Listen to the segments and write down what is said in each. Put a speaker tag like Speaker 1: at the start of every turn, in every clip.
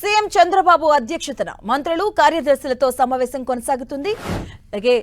Speaker 1: CM Chandrababu అధ్యక్షతన మంత్రులు కార్యదర్శులతో సమావేశం కొనసాగుతుంది. అలాగే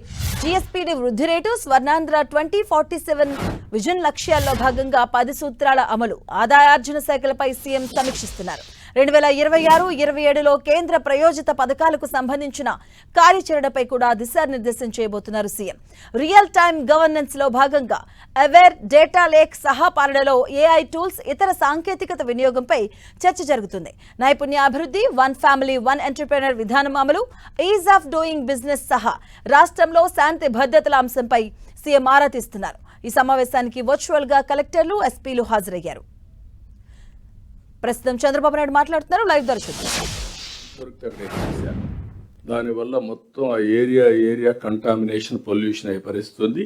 Speaker 1: జీఎస్పీడీ వృద్ధి rate Swarnandhra twenty forty seven vision లక్ష్యాల్లో భాగంగా పది సూత్రాల అమలు ఆదాయార్జన శాఖలపై సీఎం సమీక్షిస్తున్నారు. రెండు వేల ఇరవై ఆరు ఇరవై ఏడులో కేంద్ర ప్రయోజిత పథకాలకు సంబంధించిన కార్యాచరణపై కూడా దిశానిర్దేశం చేయబోతున్నారు సీఎం. రియల్ టైమ్ గవర్నెన్స్లో భాగంగా అవేర్ డేటా లేక్ సహా పాలనలో ఏఐ టూల్స్ ఇతర సాంకేతికత వినియోగంపై చర్చ జరుగుతుంది. నైపుణ్యాభివృద్ధి వన్ ఫ్యామిలీ వన్ ఎంటర్ప్రెనర్ విధానం అమలు ఈజ్ ఆఫ్ డూయింగ్ బిజినెస్ సహా రాష్ట్రంలో శాంతి భద్రతల అంశంపై సీఎం ఆరా తీస్తున్నారు. ఈ సమావేశానికి వర్చువల్గా కలెక్టర్లు ఎస్పీలు హాజరయ్యారు. ప్రస్తుతం చంద్రబాబు నాయుడు మాట్లాడుతున్నారు లైవ్ దర్శకులు
Speaker 2: దానివల్ల మొత్తం ఆ ఏరియా ఏరియా కంటామినేషన్ పొల్యూషన్ అయ్యే పరిస్థితి ఉంది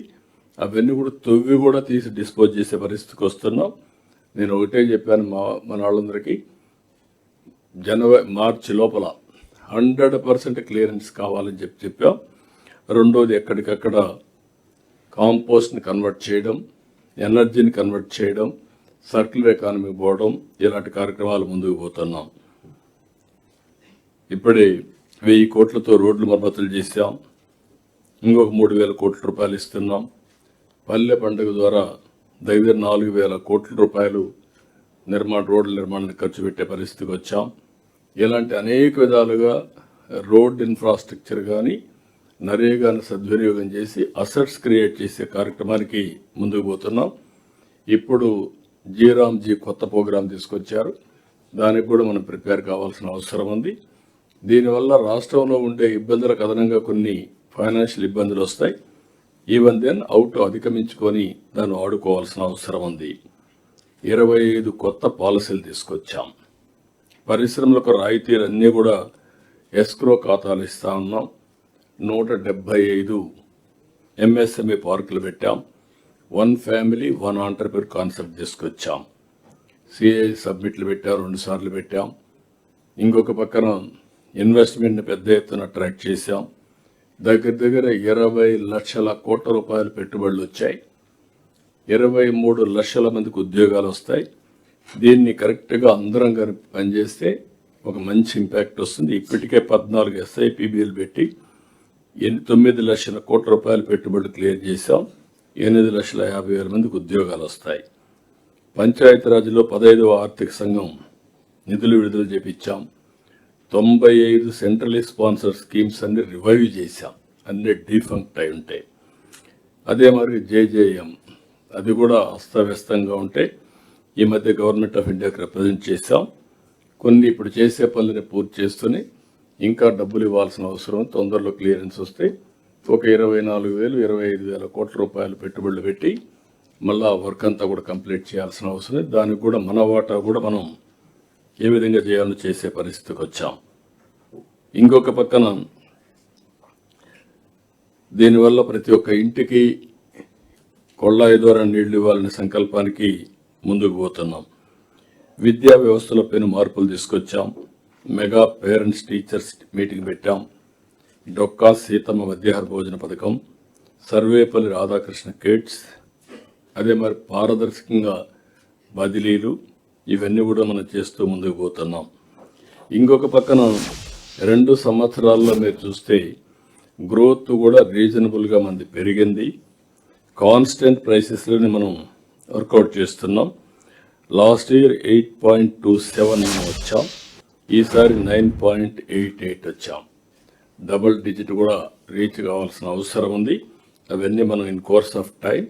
Speaker 2: అవన్నీ కూడా తొవ్వి కూడా తీసి డిస్పోజ్ చేసే పరిస్థితికి వస్తున్నాం. నేను ఒకటే చెప్పాను మా మన వాళ్ళందరికీ జనవరి మార్చి లోపల హండ్రెడ్ పర్సెంట్ క్లియరెన్స్ కావాలని చెప్పి చెప్పాం. రెండోది ఎక్కడికక్కడ కాంపోస్ట్ని కన్వర్ట్ చేయడం ఎనర్జీని కన్వర్ట్ చేయడం సర్క్యులర్ ఎకానమీ పోవడం ఇలాంటి కార్యక్రమాలు ముందుకు పోతున్నాం. ఇప్పుడే వెయ్యి కోట్లతో రోడ్లు మరమ్మతులు చేశాం. ఇంకొక మూడు వేల కోట్ల రూపాయలు ఇస్తున్నాం. పల్లె పండుగ ద్వారా దగ్గర నాలుగు వేల కోట్ల రూపాయలు నిర్మాణ రోడ్ల నిర్మాణానికి ఖర్చు పెట్టే పరిస్థితికి వచ్చాం. ఇలాంటి అనేక విధాలుగా రోడ్ ఇన్ఫ్రాస్ట్రక్చర్ కానీ నరేగాను సద్వినియోగం చేసి అసెట్స్ క్రియేట్ చేసే కార్యక్రమానికి ముందుకు పోతున్నాం. ఇప్పుడు జీరామ్జీ కొత్త ప్రోగ్రాం తీసుకొచ్చారు. దానికి కూడా మనం ప్రిపేర్ కావాల్సిన అవసరం ఉంది. దీనివల్ల రాష్ట్రంలో ఉండే ఇబ్బందులకు అదనంగా కొన్ని ఫైనాన్షియల్ ఇబ్బందులు వస్తాయి. ఈవెన్ దెన్ అవుట్ అధిగమించుకొని దాన్ని ఆడుకోవాల్సిన అవసరం ఉంది. ఇరవై ఐదు కొత్త పాలసీలు తీసుకొచ్చాం. పరిశ్రమలకు రాయితీలు అన్నీ కూడా ఎస్క్రో ఖాతాలు ఇస్తా ఉన్నాం. నూట డెబ్భై ఐదు ఎంఎస్ఎంఈ పార్కులు పెట్టాం. One family one entrepreneur concept తీసుకొచ్చాం. సిఐ సబ్మిట్లు పెట్టాం రెండుసార్లు పెట్టాం. ఇంకొక పక్కన ఇన్వెస్ట్మెంట్ని పెద్ద ఎత్తున అట్రాక్ట్ చేశాం. దగ్గర దగ్గర ఇరవై లక్షల కోట్ల రూపాయల పెట్టుబడులు వచ్చాయి. ఇరవై మూడు లక్షల మందికి ఉద్యోగాలు వస్తాయి. దీన్ని కరెక్ట్గా అందరం కలిపి పనిచేస్తే ఒక మంచి ఇంపాక్ట్ వస్తుంది. ఇప్పటికే పద్నాలుగు ఎస్ఐపిబిలు పెట్టి ఎన్ని తొమ్మిది లక్షల కోట్ల రూపాయల పెట్టుబడులు క్లియర్ చేశాం. ఎనిమిది లక్షల యాభై వేల మందికి ఉద్యోగాలు వస్తాయి. పంచాయతీరాజ్లో పదహైదవ ఆర్థిక సంఘం నిధులు విడుదల చేపించాం. తొంభై ఐదు సెంట్రలీ స్పాన్సర్ స్కీమ్స్ అన్ని రివైవ్ చేశాం. అన్ని డీఫంక్ట్ అయి ఉంటాయి. అదే మరి జేజేఎం. అది కూడా అస్తవ్యస్తంగా ఉంటే ఈ మధ్య గవర్నమెంట్ ఆఫ్ ఇండియాకి రిప్రజెంట్ చేశాం. కొన్ని ఇప్పుడు చేసే పనులని పూర్తి చేస్తూనే ఇంకా డబ్బులు ఇవ్వాల్సిన అవసరం తొందరలో క్లియరెన్స్ వస్తే ఒక ఇరవై నాలుగు వేలు ఇరవై ఐదు వేల కోట్ల రూపాయలు పెట్టుబడులు పెట్టి మళ్ళా వర్క్ అంతా కూడా కంప్లీట్ చేయాల్సిన అవసరం దానికి కూడా మన వాటా కూడా మనం ఏ విధంగా చేయాలో చేసే పరిస్థితికి వచ్చాం. ఇంకొక పక్కన దీనివల్ల ప్రతి ఒక్క ఇంటికి కొళ్ళాయి ద్వారా నీళ్ళు ఇవ్వాలనే సంకల్పానికి ముందుకు పోతున్నాం. విద్యా వ్యవస్థలో పెను మార్పులు తీసుకొచ్చాం. మెగా పేరెంట్స్ టీచర్స్ మీటింగ్ పెట్టాం. డొక్కా సీతమ్మ మధ్యాహ్న భోజన పథకం సర్వేపల్లి రాధాకృష్ణ కిడ్స్ అదే మరి పారదర్శకంగా బదిలీలు ఇవన్నీ కూడా మనం చేస్తూ ముందుకు పోతున్నాం. ఇంకొక పక్కన రెండు సంవత్సరాల్లో మీరు చూస్తే గ్రోత్ కూడా రీజనబుల్గా మనది పెరిగింది. కాన్స్టెంట్ ప్రైసెస్లోనే మనం వర్కౌట్ చేస్తున్నాం. Last year eight point two seven వచ్చాం. ఈసారి నైన్ పాయింట్ ఎయిట్ ఎయిట్ వచ్చాం. డబుల్ డిజిట్ కూడా రీచ్ కావాల్సిన అవసరం ఉంది. అవన్నీ మనం ఇన్ కోర్స్ ఆఫ్ టైం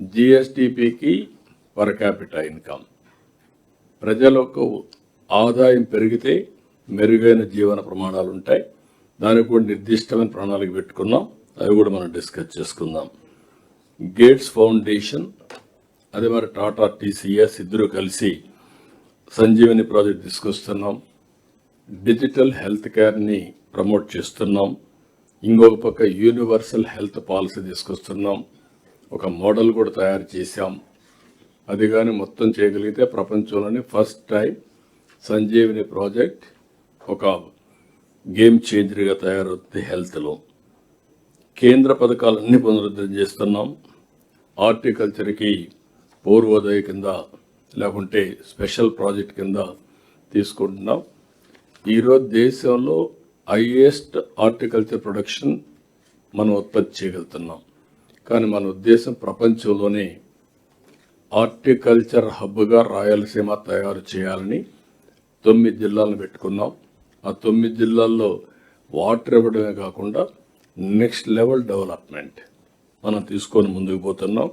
Speaker 2: జిఎస్టిపికి పర్ క్యాపిటల్ ఇన్కమ్. ప్రజలకు ఆదాయం పెరిగితే మెరుగైన జీవన ప్రమాణాలు ఉంటాయి. దానికి కూడా నిర్దిష్టమైన ప్రణాళిక పెట్టుకున్నాం. అవి కూడా మనం డిస్కస్ చేసుకుందాం. గేట్స్ ఫౌండేషన్ అదే మరి టాటా టీసీఎస్ ఇద్దరు కలిసి సంజీవని ప్రాజెక్ట్ తీసుకొస్తున్నాం. డిజిటల్ హెల్త్ కేర్ని ప్రమోట్ చేస్తున్నాం. ఇంకొక పక్క యూనివర్సల్ హెల్త్ పాలసీ తీసుకొస్తున్నాం. ఒక మోడల్ కూడా తయారు చేశాం. అది కానీ మొత్తం చేయగలిగితే ప్రపంచంలోనే ఫస్ట్ టైం సంజీవిని ప్రాజెక్ట్ ఒక గేమ్ చేంజర్గా తయారవుతుంది హెల్త్లో. కేంద్ర పథకాలన్నీ పునరుద్ధరణ చేస్తున్నాం. హార్టికల్చర్కి పూర్వోదయ కింద లేకుంటే స్పెషల్ ప్రాజెక్ట్ కింద తీసుకుంటున్నాం. ఈరోజు దేశంలో హైయెస్ట్ హార్టికల్చర్ ప్రొడక్షన్ మనం ఉత్పత్తి చేయగలుగుతున్నాం. కానీ మన ఉద్దేశం ప్రపంచంలోనే హార్టికల్చర్ హబ్గా రాయలసీమ తయారు చేయాలని తొమ్మిది జిల్లాలను పెట్టుకున్నాం. ఆ తొమ్మిది జిల్లాల్లో వాటర్ ఇవ్వడమే కాకుండా నెక్స్ట్ లెవెల్ డెవలప్మెంట్ మనం తీసుకొని ముందుకు పోతున్నాం.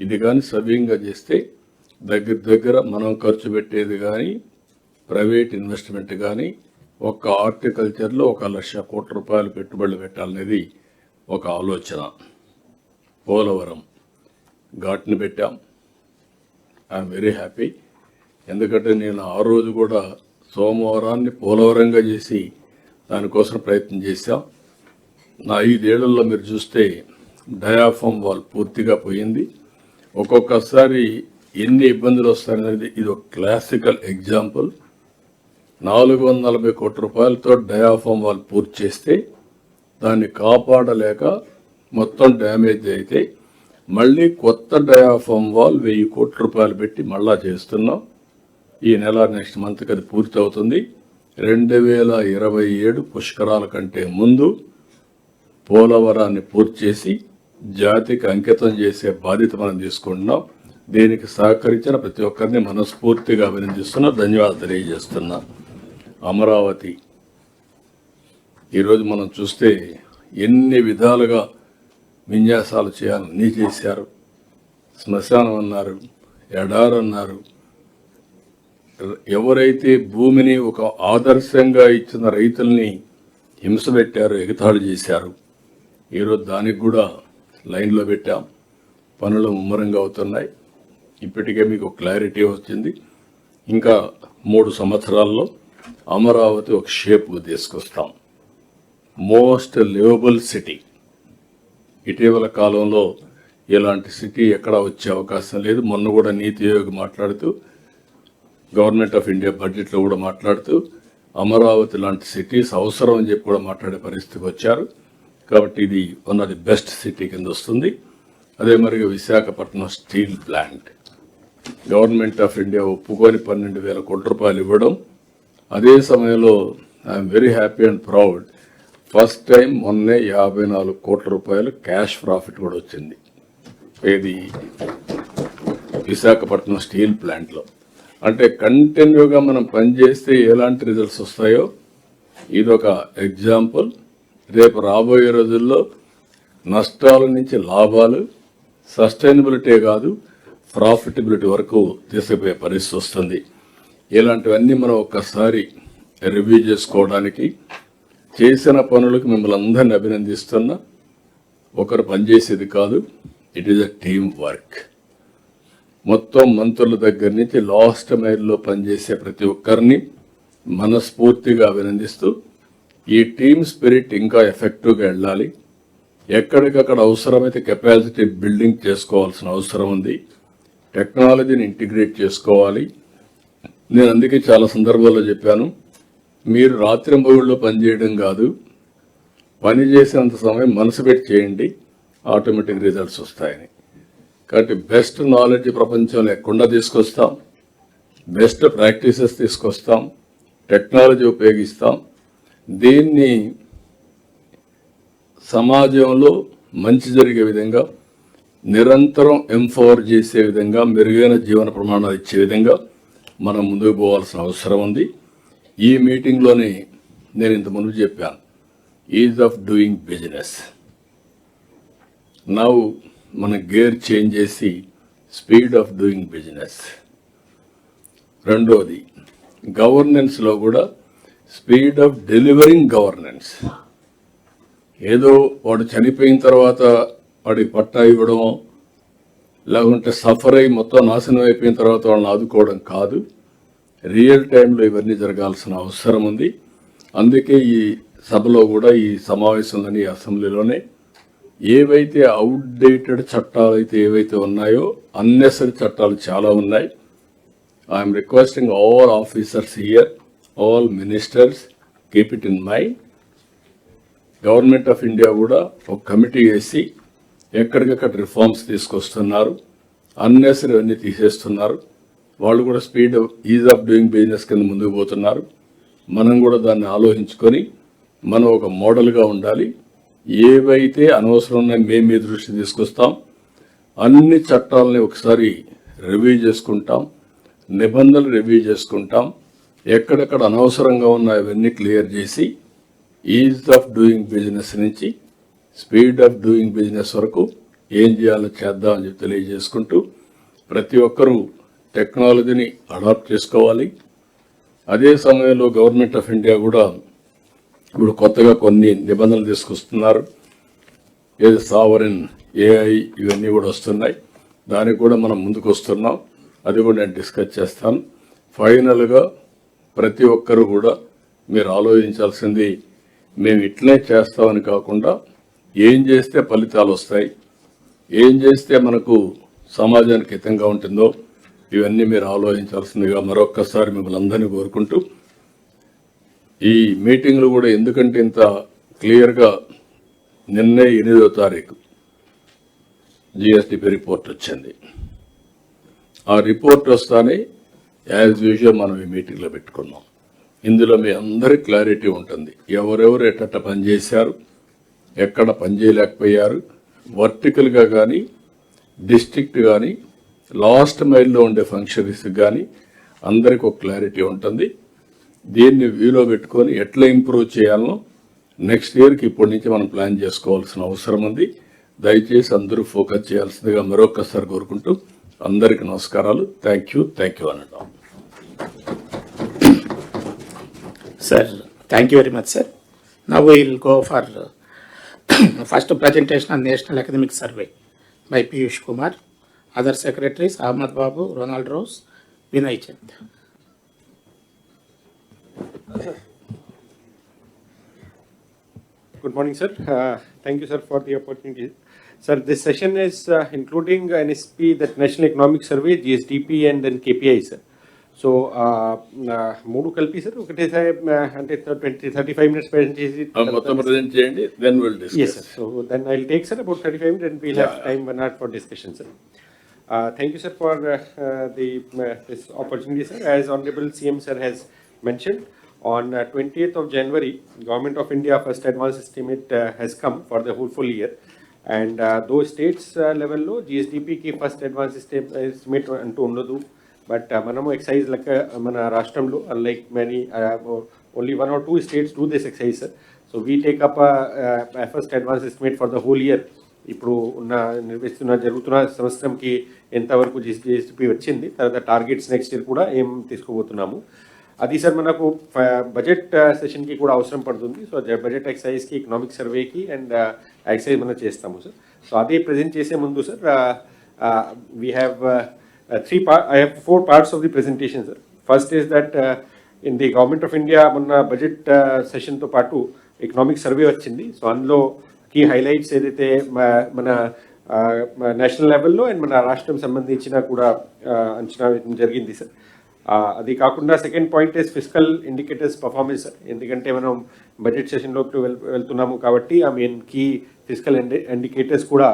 Speaker 2: ఇది కానీ సవ్యంగా చేస్తే దగ్గర దగ్గర మనం ఖర్చు పెట్టేది కానీ ప్రైవేట్ ఇన్వెస్ట్మెంట్ కానీ ఒక్క హార్టికల్చర్లో ఒక లక్ష కోట్ల రూపాయలు పెట్టుబడులు పెట్టాలనేది ఒక ఆలోచన. పోలవరం. ఘాట్ని పెట్టాం. I'm very happy. ఎందుకంటే నేను ఆ రోజు కూడా సోమవారాన్ని పోలవరంగా చేసి దానికోసం ప్రయత్నం చేశాం. నా ఐదేళ్ళలో మీరు చూస్తే డయాఫామ్ వాల్ పూర్తిగా పోయింది. ఒక్కొక్కసారి ఎన్ని ఇబ్బందులు వస్తాయనేది ఇది ఒక క్లాసికల్ ఎగ్జాంపుల్. నాలుగు వందల నలభై కోట్ల రూపాయలతో డయాఫామ్ వాల్ పూర్తి చేస్తే దాన్ని కాపాడలేక మొత్తం డ్యామేజ్ అయితే మళ్ళీ కొత్త డయాఫామ్ వాల్ వెయ్యి కోట్ల రూపాయలు పెట్టి మళ్ళా చేస్తున్నాం. ఈ నెల నెక్స్ట్ మంత్కి అది పూర్తి అవుతుంది రెండు వేల ఇరవై ఏడు పుష్కరాల కంటే ముందు పోలవరాన్ని పూర్తి చేసి జాతికి అంకితం చేసే బాధ్యత మనం తీసుకుంటున్నాం. దీనికి సహకరించిన ప్రతి ఒక్కరిని మనస్ఫూర్తిగా అభినందిస్తున్నా ధన్యవాదాలు తెలియజేస్తున్నా. అమరావతి. ఈరోజు మనం చూస్తే ఎన్ని విధాలుగా విన్యాసాలు చేయాలని చేశారు. శ్మశానం అన్నారు ఎడారన్నారు ఎవరైతే భూమిని ఒక ఆదర్శంగా ఇచ్చిన రైతుల్ని హింస పెట్టారు ఎగతాళి చేశారు ఈరోజు దానికి కూడా లైన్లో పెట్టాం. పనులు ముమ్మరంగా అవుతున్నాయి. ఇప్పటికే మీకు క్లారిటీ వచ్చింది. ఇంకా మూడు సంవత్సరాల్లో అమరావతి ఒక షేప్ తీసుకొస్తాం. మోస్ట్ లివబుల్ సిటీ ఇటీవల కాలంలో ఇలాంటి సిటీ ఎక్కడా వచ్చే అవకాశం లేదు. మొన్న కూడా నీతి ఆయోగ్ మాట్లాడుతూ గవర్నమెంట్ ఆఫ్ ఇండియా బడ్జెట్లో కూడా మాట్లాడుతూ అమరావతి లాంటి సిటీస్ అవసరం అని చెప్పి కూడా మాట్లాడే పరిస్థితికి వచ్చారు. కాబట్టి ఇది one of the best city కింద వస్తుంది. అదే మరిగా Visakhapatnam steel plant government of India ఒప్పుకొని పన్నెండు వేల కోట్ల రూపాయలు ఇవ్వడం అదే సమయంలో I'm very happy and proud first time మొన్నే యాభై నాలుగు కోట్ల రూపాయలు క్యాష్ ప్రాఫిట్ కూడా వచ్చింది. ఇది విశాఖపట్నం స్టీల్ ప్లాంట్లో అంటే కంటిన్యూగా మనం పనిచేస్తే ఎలాంటి రిజల్ట్స్ వస్తాయో ఇదొక ఎగ్జాంపుల్ రేపు రాబోయే రోజుల్లో నష్టాల నుంచి లాభాలు సస్టైనబిలిటీ కాదు ప్రాఫిటబిలిటీ వరకు తీసుకుపోయే పరిస్థితి వస్తుంది. ఇలాంటివన్నీ మనం ఒక్కసారి రివ్యూ చేసుకోవడానికి చేసిన పనులకు మిమ్మల్ని అందరిని అభినందిస్తున్నా. ఒకరు పనిచేసేది కాదు it is a team work మొత్తం మంత్రుల దగ్గర నుంచి లాస్ట్ మైల్లో పనిచేసే ప్రతి ఒక్కరిని మనస్ఫూర్తిగా అభినందిస్తూ ఈ టీమ్ స్పిరిట్ ఇంకా ఎఫెక్టివ్గా వెళ్ళాలి. ఎక్కడికక్కడ అవసరమైతే కెపాసిటీ బిల్డింగ్ చేసుకోవాల్సిన అవసరం ఉంది. టెక్నాలజీని ఇంటిగ్రేట్ చేసుకోవాలి. నేను అందుకే చాలా సందర్భాల్లో చెప్పాను మీరు రాత్రింబగుళ్ళలో పనిచేయడం కాదు పని చేసేంత సమయం మనసు పెట్టి చేయండి ఆటోమేటిక్ రిజల్ట్స్ వస్తాయని. కాబట్టి బెస్ట్ నాలెడ్జ్ ప్రపంచంలో ఎక్కడా తీసుకొస్తాం బెస్ట్ ప్రాక్టీసెస్ తీసుకొస్తాం టెక్నాలజీ ఉపయోగిస్తాం దీన్ని సమాజంలో మంచి జరిగే విధంగా నిరంతరం ఎంఫోర్ చేసే విధంగా మెరుగైన జీవన ప్రమాణాలు ఇచ్చే విధంగా మనం ముందుకు పోవాల్సిన అవసరం ఉంది. ఈ మీటింగ్లోనే నేను ఇంత ముందు చెప్పాను ease of doing business now మన గేర్ చేంజ్ చేసి స్పీడ్ ఆఫ్ డూయింగ్ బిజినెస్ రెండోది గవర్నెన్స్లో కూడా స్పీడ్ ఆఫ్ డెలివరింగ్ గవర్నెన్స్ ఏదో వాడు చనిపోయిన తర్వాత వాడికి పట్టా ఇవ్వడం లేకుంటే సఫర్ అయి మొత్తం నాశనం అయిపోయిన తర్వాత వాళ్ళని ఆదుకోవడం కాదు. రియల్ టైంలో ఇవన్నీ జరగాల్సిన అవసరం ఉంది. అందుకే ఈ సభలో కూడా ఈ సమావేశంలోని అసెంబ్లీలోనే ఏవైతే అవుట్డేటెడ్ చట్టాలు అయితే ఏవైతే ఉన్నాయో అన్నెసరీ చట్టాలు చాలా ఉన్నాయి. I'm requesting all officers here all ministers keep it in mind government of India కూడా ఒక కమిటీ వేసి ఎక్కడికక్కడ రిఫార్మ్స్ తీసుకొస్తున్నారు అన్నెసరీ అన్ని తీసేస్తున్నారు. వాళ్ళు కూడా speed ease of doing business కింద ముందుకు పోతున్నారు. మనం కూడా దాన్ని ఆలోచించుకొని మనం ఒక మోడల్గా ఉండాలి. ఏవైతే అనవసరం ఉన్నాయో మేము మీ దృష్టి తీసుకొస్తాం. అన్ని చట్టాలని ఒకసారి రివ్యూ చేసుకుంటాం. నిబంధనలు రివ్యూ చేసుకుంటాం. ఎక్కడెక్కడ అనవసరంగా ఉన్నాయో అవన్నీ క్లియర్ చేసి ఈజ్ ఆఫ్ డూయింగ్ బిజినెస్ నుంచి స్పీడ్ ఆఫ్ డూయింగ్ బిజినెస్ వరకు ఏం చేయాలో చేద్దాం అని చెప్పి తెలియజేసుకుంటూ ప్రతి ఒక్కరూ టెక్నాలజీని అడాప్ట్ చేసుకోవాలి. అదే సమయంలో గవర్నమెంట్ ఆఫ్ ఇండియా కూడా ఇప్పుడు కొత్తగా కొన్ని నిబంధనలు తీసుకొస్తున్నారు. ఏది సావరిన్ ఏఐ ఇవన్నీ కూడా వస్తున్నాయి. దానికి కూడా మనం ముందుకు వస్తున్నాం. అది కూడా నేను డిస్కస్ చేస్తాను. ఫైనల్గా ప్రతి ఒక్కరు కూడా మీరు ఆలోచించాల్సింది మేము ఇట్లే చేస్తామని కాకుండా ఏం చేస్తే ఫలితాలు వస్తాయి? ఏం చేస్తే మనకు సమాజానికి హితంగా ఉంటుందో? ఇవన్నీ మీరు ఆలోచించాల్సిందిగా మరొక్కసారి మిమ్మల్ని అందరినీ కోరుకుంటూ ఈ మీటింగ్లు కూడా ఎందుకంటే ఇంత క్లియర్గా నిన్నే ఎనిమిదో తారీఖు జిఎస్టిపి రిపోర్ట్ వచ్చింది. ఆ రిపోర్ట్ వస్తానే యాజ్ యూజువల్ మనం ఈ మీటింగ్లో పెట్టుకున్నాం. ఇందులో మీ అందరి క్లారిటీ ఉంటుంది. ఎవరెవరు ఎట్ట పనిచేశారు? ఎక్కడ పనిచేయలేకపోయారు. వర్టికల్గా కానీ డిస్ట్రిక్ట్ కానీ లాస్ట్ మైల్లో ఉండే ఫంక్షనరీస్కి కానీ అందరికి ఒక క్లారిటీ ఉంటుంది. దీన్ని వ్యూలో పెట్టుకొని ఎట్లా ఇంప్రూవ్ చేయాలనో నెక్స్ట్ ఇయర్కి ఇప్పటి నుంచి మనం ప్లాన్ చేసుకోవాల్సిన అవసరం ఉంది. దయచేసి అందరూ ఫోకస్ చేయాల్సిందిగా మరొకసారి కోరుకుంటూ అందరికి నమస్కారాలు. థ్యాంక్ యూ థ్యాంక్ యూ అనడం
Speaker 3: sir thank you very much sir నా will go for first presentation on national academic survey by Piyush Kumar other secretaries Ahmed Babu Ronald Rose Vinay Chand
Speaker 4: Good morning, sir. Uh, thank you, sir, for the opportunity. Sir, this session is uh, including NSP, that National Economic Survey, GSDP, and then KPI, sir. uh, so మూడు కలిపి sir ఒకటేసారి uh, అంటే twenty thirty five minutes present చేసి
Speaker 2: మొత్తం present చేయండి then will
Speaker 4: Yes,
Speaker 2: discuss
Speaker 4: sir. So then I'll take, sir, about 35 minutes and we'll have
Speaker 2: Yeah.
Speaker 4: time one hour for discussion, sir. Uh, Thank you, sir, for uh, uh, the, uh, this opportunity, sir. As Honorable CM, sir, has mentioned, on uh, 20th of January, Government of India first advance estimate uh, has come for the whole full year. And uh, those states uh, level లో GSDP కి first advance estimate అంటూ ఉండదు but uh, మనము excise లెక్క మన రాష్ట్రంలో like many only one or two states do this excise so we take up first advance estimate for the whole year ఇప్పుడు ఉన్న నిర్వహిస్తున్న జరుగుతున్న సంవత్సరంకి ఎంతవరకు జిఎస్టిపి వచ్చింది తర్వాత టార్గెట్స్ నెక్స్ట్ ఇయర్ కూడా ఏం తీసుకోబోతున్నాము. అది సార్ మనకు uh, బడ్జెట్ సెషన్కి uh, కూడా అవసరం పడుతుంది. సో బడ్జెట్ ఎక్సైజ్కి ఎకనామిక్ సర్వేకి అండ్ ఎక్సైజ్ మనం చేస్తాము సార్ సో అదే ప్రజెంట్ చేసే ముందు sir we have three part I have four parts of the presentation sir first is that in the government of India మొన్న బడ్జెట్ సెషన్తో uh, పాటు ఎకనామిక్ సర్వే వచ్చింది. సో అందులో కీ హైలైట్స్ ఏదైతే మన నేషనల్ లెవెల్లో అండ్ మన రాష్ట్రం సంబంధించిన కూడా అంచనా జరిగింది సార్ అది కాకుండా second point is physical indicators performance sir ఎందుకంటే మనం బడ్జెట్ సెషన్లోకి వెళ్తున్నాము కాబట్టి I mean key physical indicators కూడా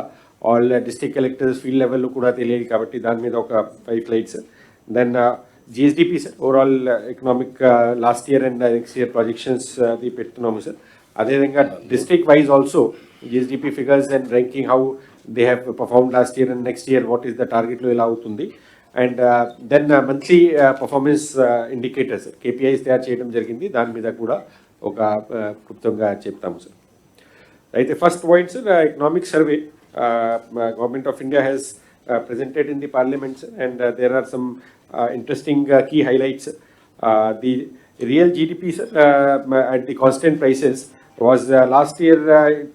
Speaker 4: ఆల్ డిస్టిక్ కలెక్టర్స్ ఫీల్డ్ లెవెల్లో కూడా తెలియాలి కాబట్టి దాని మీద ఒక five flights then GSDP sir overall economic last year and next year projections అది పెడుతున్నాము సార్ అదేవిధంగా district wise also GSDP figures and ranking how they have perform last year and next year what is the టార్గెట్లో ఎలా అవుతుంది. And then monthly performance indicators KPIs తయారు చేయడం జరిగింది. దాని మీద కూడా ఒక క్లుప్తంగా చెప్తాము సార్ అయితే first point sir economic survey Uh, uh, Government of India has uh, presented in the Parliament, and there are some interesting key highlights. the real GDP at the constant prices was last year